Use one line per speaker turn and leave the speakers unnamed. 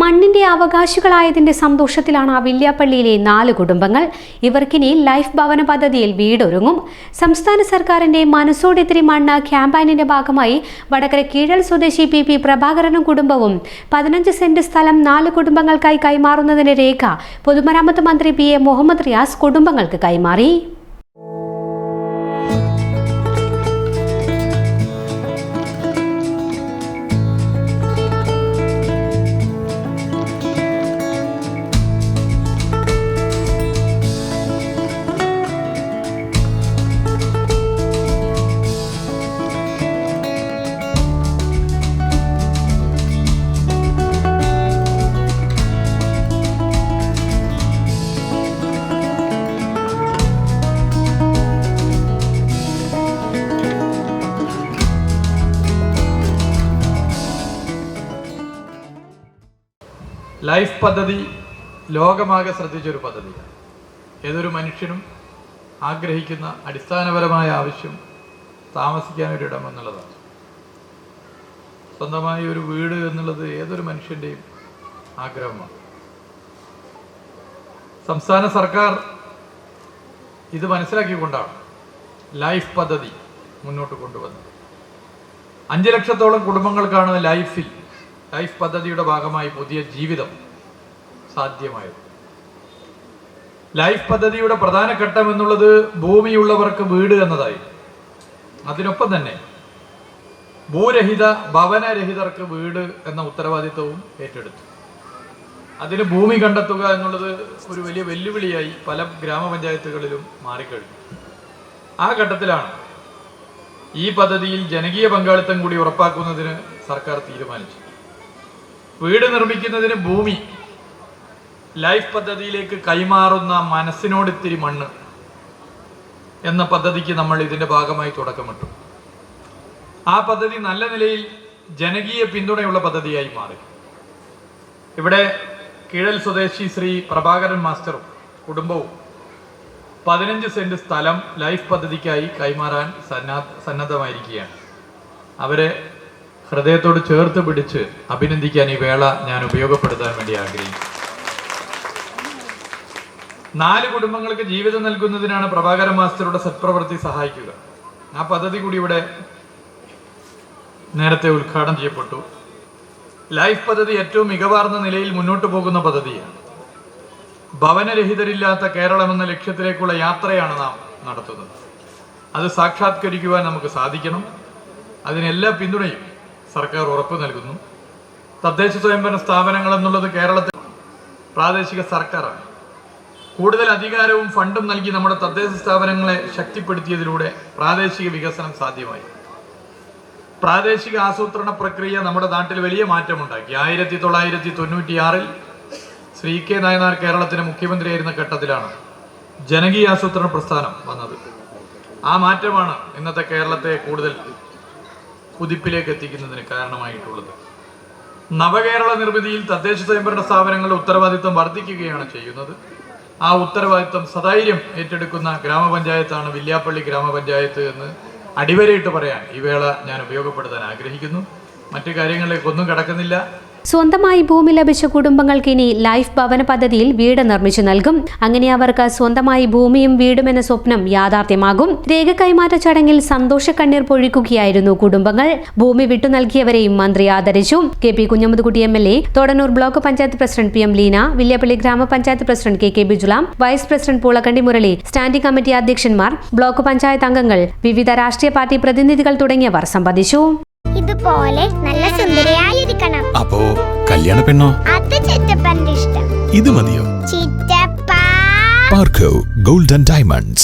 മണ്ണിന്റെ അവകാശികളായതിന്റെ സന്തോഷത്തിലാണ് വില്യാപ്പള്ളിയിലെ നാല് കുടുംബങ്ങൾ. ഇവർക്കിനി ലൈഫ് ഭവന പദ്ധതിയിൽ വീടൊരുങ്ങും. സംസ്ഥാന സർക്കാരിന്റെ മനസ്സോടിത്തിരി മണ്ണ് ക്യാമ്പയിനിന്റെ ഭാഗമായി വടകര കീഴൽ സ്വദേശി പി പി പ്രഭാകരനും കുടുംബവും പതിനഞ്ച് സെന്റ് സ്ഥലം നാല് കുടുംബങ്ങൾക്കായി കൈമാറുന്നതിന്റെ രേഖ പൊതുമരാമത്ത് മന്ത്രി പി എ മുഹമ്മദ് റിയാസ് കുടുംബങ്ങൾക്ക് കൈമാറി.
ലൈഫ് പദ്ധതി ലോകമാകെ ശ്രദ്ധിച്ചൊരു പദ്ധതിയാണ്. ഏതൊരു മനുഷ്യനും ആഗ്രഹിക്കുന്ന അടിസ്ഥാനപരമായ ആവശ്യം താമസിക്കാൻ ഒരിടം എന്നുള്ളതാണ്. സ്വന്തമായി ഒരു വീട് എന്നുള്ളത് ഏതൊരു മനുഷ്യന്റെയും ആഗ്രഹമാണ്. സംസ്ഥാന സർക്കാർ ഇത് മനസ്സിലാക്കിക്കൊണ്ടാണ് ലൈഫ് പദ്ധതി മുന്നോട്ട് കൊണ്ടുവന്നത്. അഞ്ച് ലക്ഷത്തോളം കുടുംബങ്ങൾക്കാണ് ലൈഫിൽ ലൈഫ് പദ്ധതിയുടെ ഭാഗമായി പുതിയ ജീവിതം സാധ്യമായത്. ലൈഫ് പദ്ധതിയുടെ പ്രധാന ഘട്ടം എന്നുള്ളത് ഭൂമിയുള്ളവർക്ക് വീട് എന്നതായി. അതിനൊപ്പം തന്നെ ഭൂരഹിത ഭവനരഹിതർക്ക് വീട് എന്ന ഉത്തരവാദിത്വവും ഏറ്റെടുത്തു. അതിന് ഭൂമി കണ്ടെത്തുക എന്നുള്ളത് ഒരു വലിയ വെല്ലുവിളിയായി പല ഗ്രാമപഞ്ചായത്തുകളിലും മാറിക്കഴിഞ്ഞു. ആ ഘട്ടത്തിലാണ് ഈ പദ്ധതിയിൽ ജനകീയ പങ്കാളിത്തം കൂടി ഉറപ്പാക്കുന്നതിന് സർക്കാർ തീരുമാനിച്ചു വീട് നിർമ്മിക്കുന്നതിന് ഭൂമി. ലൈഫ് പദ്ധതിയിലേക്ക് കൈമാറുന്ന മനസ്സിനോട് ഇത്തിരി മണ്ണ് എന്ന പദ്ധതിക്ക് നമ്മൾ ഇതിന്റെ ഭാഗമായി തുടക്കമിട്ടു. ആ പദ്ധതി നല്ല നിലയിൽ ജനകീയ പിന്തുണയുള്ള പദ്ധതിയായി മാറി. ഇവിടെ കീഴൽ സ്വദേശി ശ്രീ പ്രഭാകരൻ മാസ്റ്ററും കുടുംബവും പതിനഞ്ച് സെന്റ് സ്ഥലം ലൈഫ് പദ്ധതിക്കായി കൈമാറാൻ സന്നാ സന്നദ്ധമായിരിക്കുകയാണ്. അവരെ ഹൃദയത്തോട് ചേർത്ത് പിടിച്ച് അഭിനന്ദിക്കാൻ ഈ വേള ഞാൻ ഉപയോഗപ്പെടുത്താൻ വേണ്ടി ആഗ്രഹിക്കുന്നു. നാല് കുടുംബങ്ങൾക്ക് ജീവിതം നൽകുന്നതിനാണ് പ്രഭാകര മാസ്റ്ററുടെ സത്പ്രവൃത്തി സഹായിക്കുക. ആ പദ്ധതി കൂടി ഇവിടെ നേരത്തെ ഉദ്ഘാടനം ചെയ്യപ്പെട്ടു. ലൈഫ് പദ്ധതി ഏറ്റവും മികവാർന്ന നിലയിൽ മുന്നോട്ട് പോകുന്ന പദ്ധതിയാണ്. ഭവനരഹിതരില്ലാത്ത കേരളം എന്ന ലക്ഷ്യത്തിലേക്കുള്ള യാത്രയാണ് നാം നടത്തുന്നത്. അത് സാക്ഷാത്കരിക്കുവാൻ നമുക്ക് സാധിക്കണം. അതിനെല്ലാ പിന്തുണയും സർക്കാർ ഉറപ്പ് നൽകുന്നു. തദ്ദേശ സ്വയംഭരണ സ്ഥാപനങ്ങൾ എന്നുള്ളത് കേരളത്തിൽ പ്രാദേശിക സർക്കാരാണ്. കൂടുതൽ അധികാരവും ഫണ്ടും നൽകി നമ്മുടെ തദ്ദേശ സ്ഥാപനങ്ങളെ ശക്തിപ്പെടുത്തിയതിലൂടെ പ്രാദേശിക വികസനം സാധ്യമായി. പ്രാദേശിക ആസൂത്രണ പ്രക്രിയ നമ്മുടെ നാട്ടിൽ വലിയ മാറ്റമുണ്ടാക്കി. ആയിരത്തി തൊള്ളായിരത്തി തൊണ്ണൂറ്റിയാറിൽ ശ്രീ കെ നായനാർ കേരളത്തിന്റെ മുഖ്യമന്ത്രിയായിരുന്ന ഘട്ടത്തിലാണ് ജനകീയ ആസൂത്രണ പ്രസ്ഥാനം വന്നത്. ആ മാറ്റമാണ് ഇന്നത്തെ കേരളത്തെ കൂടുതൽ കുതിപ്പിലേക്ക് എത്തിക്കുന്നതിന് കാരണമായിട്ടുള്ളത്. നവകേരള നിർമ്മിതിയിൽ തദ്ദേശ സ്വയംഭരണ സ്ഥാപനങ്ങളുടെ ഉത്തരവാദിത്വം വർദ്ധിക്കുകയാണ് ചെയ്യുന്നത്. ആ ഉത്തരവാദിത്വം സധൈര്യം ഏറ്റെടുക്കുന്ന ഗ്രാമപഞ്ചായത്താണ് വില്യാപ്പള്ളി ഗ്രാമപഞ്ചായത്ത് എന്ന് അടിവരയിട്ട് പറയാൻ ഈ വേള ഞാൻ ഉപയോഗപ്പെടുത്താൻ ആഗ്രഹിക്കുന്നു. മറ്റു കാര്യങ്ങളിലേക്കൊന്നും കടക്കുന്നില്ല.
സ്വന്തമായി ഭൂമി ലഭിച്ച കുടുംബങ്ങൾക്ക് ഇനി ലൈഫ് ഭവന പദ്ധതിയിൽ വീട് നിർമ്മിച്ചു നൽകും. അങ്ങനെ അവർക്ക് സ്വന്തമായി ഭൂമിയും വീടും എന്ന സ്വപ്നം യാഥാർത്ഥ്യമാകും. രേഖ കൈമാറ്റ ചടങ്ങിൽ സന്തോഷ കണ്ണീർ പൊഴിക്കുകയായിരുന്നു കുടുംബങ്ങൾ. ഭൂമി വിട്ടു നൽകിയവരെയും മന്ത്രി ആദരിച്ചു. K P Kunhammedkutty M L A Thodannur block panchayat president P M Leena Villiappally ഗ്രാമപഞ്ചായത്ത് president K K Bijulam vice president Poolakkandi Murali standing committee അധ്യക്ഷന്മാർ block panchayat അംഗങ്ങൾ വിവിധ രാഷ്ട്രീയ പാർട്ടി പ്രതിനിധികൾ തുടങ്ങിയവർ സംബന്ധിച്ചു.
ഇതുപോലെ നല്ല
അപ്പോ കല്യാണ പെണ്ണോ?
അത് ചിറ്റപ്പന്റെ ഇഷ്ടം.
ഇത് മതിയോ?
ചിറ്റപ്പ.
പാർക്കോ ഗോൾഡൻ ഡയമണ്ട്സ്.